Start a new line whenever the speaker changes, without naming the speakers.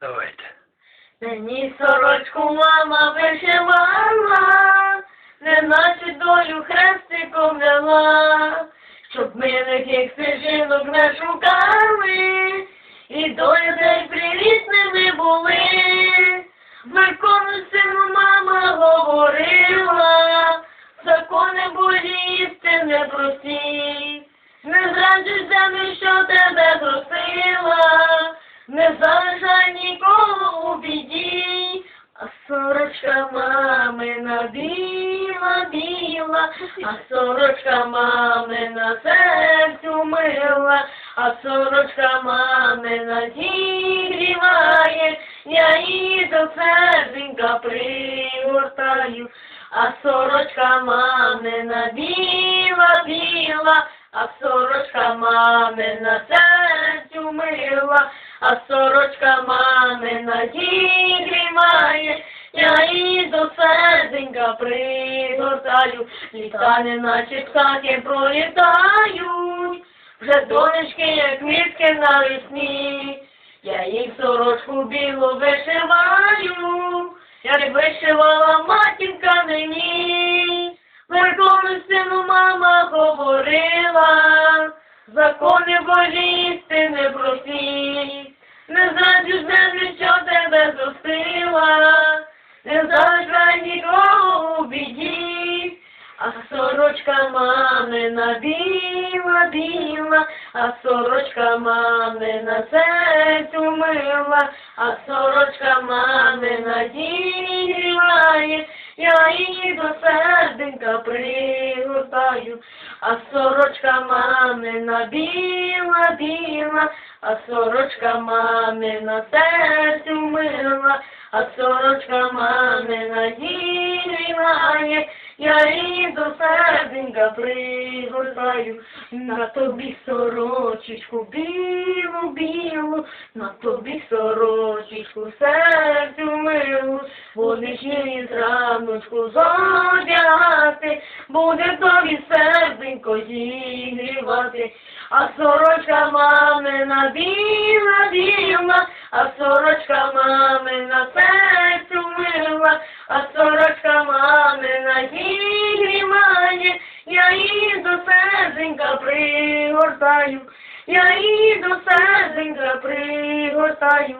Давайте.
Мені сорочку мама вишивала, неначе долю хрестиком вела, щоб ми таких стежинок не шукали, і долю дай привітними були. Закону мама говорила, закони Божі істини прості, не зраджуй землю, що тебе просила, не залишай мамина біла, біла, а сорочка мамина серцю мила, а сорочка мамина зігріває, я її до серденька пригортаю, а сорочка мамина біла, біла, а сорочка мамина серцю мила, а сорочка мамина зігріває, я її до серденька пригортаю, літа не наче птахи пролітають, вже донечки, як квітки навесні, я їх сорочку білу вишиваю, як вишивала матінка мені, Верховну сину мама говорила, закони Божі істини прості, не зраджу землю, що тебе зростила, сорочка мамина біла, біла, а сорочка мамина серцю мила, а сорочка мамина зігріває, я її до серденька пригортаю, а сорочка мамина біла, біла, а сорочка мамина серцю мила, а сорочка мамина зігріває, я її до серденька пригортаю, на тобі сорочечку білу, білу, на тобі сорочечку серцю милу, будеш її зраночку зодягати, буде тобі серденько зігрівати, а сорочка мамина біла, біла, пригортаю, я їду серденька пригортаю.